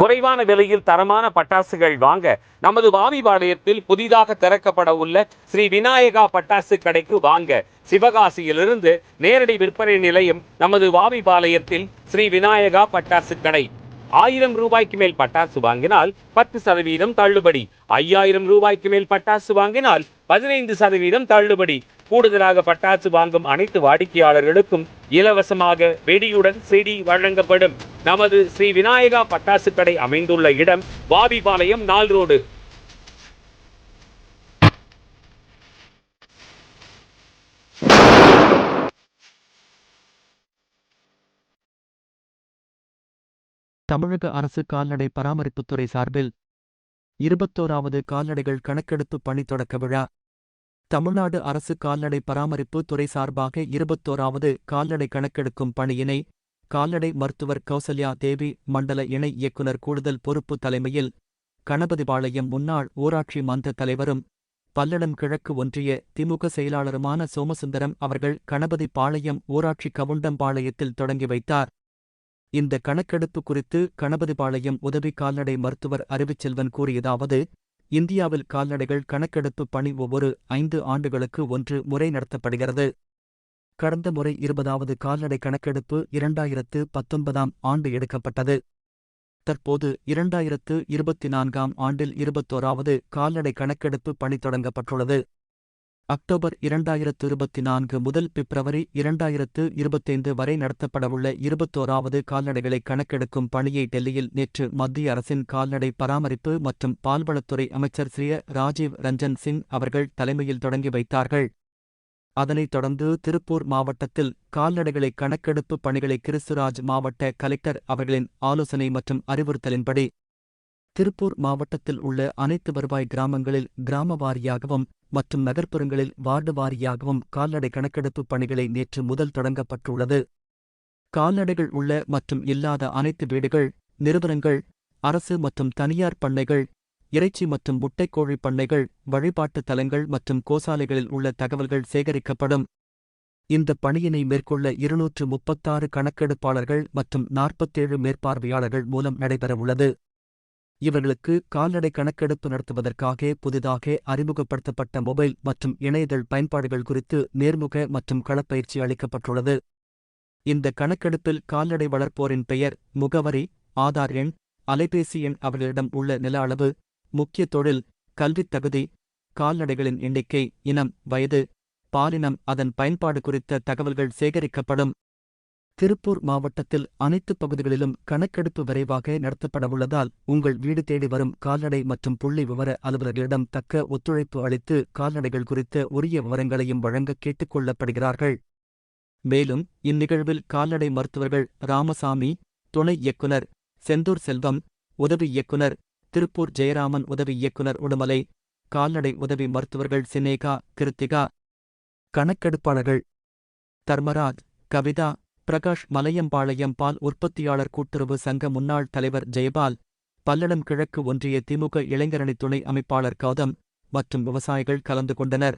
குறைவான விலையில் தரமான பட்டாசுகள் வாங்க நமது வாமிபாளையத்தில் புதிதாக திறக்கப்பட உள்ள ஸ்ரீ விநாயகா பட்டாசு கடைக்கு வாங்க. சிவகாசியிலிருந்து நேரடி விற்பனை நிலையம் நமது வாமிபாளையத்தில் ஸ்ரீ விநாயகா பட்டாசு கடை. ஆயிரம் ரூபாய்க்கு மேல் பட்டாசு வாங்கினால் பத்து சதவீதம் தள்ளுபடி. ஐயாயிரம் ரூபாய்க்கு மேல் பட்டாசு வாங்கினால் பதினைந்து சதவீதம் தள்ளுபடி. கூடுதலாக பட்டாசு வாங்கும் அனைத்து வாடிக்கையாளர்களுக்கும் இலவசமாக வெடியுடன் செடி வழங்கப்படும். நமது ஸ்ரீ விநாயகா பட்டாசு கடை அமைந்துள்ள இடம் வாபிபாளையம் நாள் ரோடு தமிழக அரசு கால்நடை பராமரிப்புத்துறை சார்பில் இருபத்தோராவது கால்நடைகள் கணக்கெடுப்பு பணி தொடக்க விழா. தமிழ்நாடு அரசு கால்நடை பராமரிப்பு துறை சார்பாக இருபத்தோராவது கால்நடை கணக்கெடுக்கும் பணியினை கால்நடை மருத்துவர் கௌசல்யா தேவி மண்டல இணை இயக்குனர் கூடுதல் பொறுப்பு தலைமையில் கணபதிபாளையம் முன்னாள் ஊராட்சி மன்ற தலைவரும் பல்லடம் கிழக்கு ஒன்றிய திமுக செயலாளருமான சோமசுந்தரம் அவர்கள் கணபதிபாளையம் ஊராட்சி கவுண்டம்பாளையத்தில் தொடங்கி வைத்தார். இந்த கணக்கெடுப்பு குறித்து கணபதிபாளையம் உதவி கால்நடை மருத்துவர் அறிவுச்செல்வன் கூறியதாவது இந்தியாவில் கால்நடைகள் கணக்கெடுப்பு பணி ஒவ்வொரு ஐந்து ஆண்டுகளுக்கு ஒன்று முறை நடத்தப்படுகிறது. கடந்த முறை இருபதாவது கால்நடை கணக்கெடுப்பு இரண்டாயிரத்து பத்தொன்பதாம் ஆண்டு எடுக்கப்பட்டது. தற்போது இரண்டாயிரத்து இருபத்தி நான்காம் ஆண்டில் இருபத்தோராவது கால்நடை கணக்கெடுப்பு பணி தொடங்கப்பட்டுள்ளது. அக்டோபர் இரண்டாயிரத்து இருபத்தி நான்கு முதல் பிப்ரவரி இரண்டாயிரத்து இருபத்தைந்து வரை நடத்தப்படவுள்ள இருபத்தோராவது கால்நடைகளை கணக்கெடுக்கும் பணியை டெல்லியில் நேற்று மத்திய அரசின் கால்நடை பராமரிப்பு மற்றும் பால்வளத்துறை அமைச்சர் ஸ்ரீ ராஜீவ் ரஞ்சன் சிங் அவர்கள் தலைமையில் தொடங்கி வைத்தார்கள். அதனைத் தொடர்ந்து திருப்பூர் மாவட்டத்தில் கால்நடைகளை கணக்கெடுப்பு பணிகளை கிறிஸ்துராஜ் மாவட்ட கலெக்டர் அவர்களின் ஆலோசனை மற்றும் அறிவுறுத்தலின்படி திருப்பூர் மாவட்டத்தில் உள்ள அனைத்து வருவாய் கிராமங்களில் கிராம வாரியாகவும் மற்றும் நகர்ப்புறங்களில் வார்டு வாரியாகவும் கால்நடை கணக்கெடுப்பு பணிகளை நேற்று முதல் தொடங்கப்பட்டுள்ளது. கால்நடைகள் உள்ள மற்றும் இல்லாத அனைத்து வீடுகள் நிறுவனங்கள் அரசு மற்றும் தனியார் பண்ணைகள் இறைச்சி மற்றும் முட்டைக்கோழி பண்ணைகள் வழிபாட்டுத் தலங்கள் மற்றும் கோசாலைகளில் உள்ள தகவல்கள் சேகரிக்கப்படும். இந்த பணியினை மேற்கொள்ள இருநூற்று முப்பத்தாறு கணக்கெடுப்பாளர்கள் மற்றும் நாற்பத்தேழு மேற்பார்வையாளர்கள் மூலம் நடைபெறவுள்ளது. இவர்களுக்கு கால்நடை கணக்கெடுப்பு நடத்துவதற்காக புதிதாக அறிமுகப்படுத்தப்பட்ட மொபைல் மற்றும் இணையதள் பயன்பாடுகள் குறித்து நேர்முக மற்றும் களப்பயிற்சி அளிக்கப்பட்டுள்ளது. இந்த கணக்கெடுப்பில் கால்நடை வளர்ப்போரின் பெயர் முகவரி ஆதார் எண் அலைபேசி எண் அவர்களிடம் உள்ள நில அளவு முக்கிய தொழில் கல்வித் தகுதி கால்நடைகளின் எண்ணிக்கை இனம் வயது பாலினம் அதன் பயன்பாடு குறித்த தகவல்கள் சேகரிக்கப்படும். திருப்பூர் மாவட்டத்தில் அனைத்து பகுதிகளிலும் கணக்கெடுப்பு விரைவாக நடத்தப்படவுள்ளதால் உங்கள் வீடு தேடி வரும் கால்நடை மற்றும் புள்ளி விவர அலுவலர்களிடம் தக்க ஒத்துழைப்பு அளித்து கால்நடைகள் குறித்த உரிய விவரங்களையும் வழங்க கேட்டுக் கொள்ளப்படுகிறார்கள் மேலும் இந்நிகழ்வில் கால்நடை மருத்துவர்கள் ராமசாமி துணை இயக்குனர் செந்தூர் செல்வம் உதவி இயக்குனர் திருப்பூர் ஜெயராமன் உதவி இயக்குனர் உடுமலை கால்நடை உதவி மருத்துவர்கள் சினேகா கிருத்திகா கணக்கெடுப்பாளர்கள் தர்மராஜ் கவிதா பிரகாஷ் மலையம்பாளையம் பால் உற்பத்தியாளர் கூட்டுறவு சங்க முன்னாள் தலைவர் ஜெயபால் பல்லடம் கிழக்கு ஒன்றிய திமுக இளைஞரணி துணை அமைப்பாளர் கௌதம் மற்றும் விவசாயிகள் கலந்து கொண்டனர்.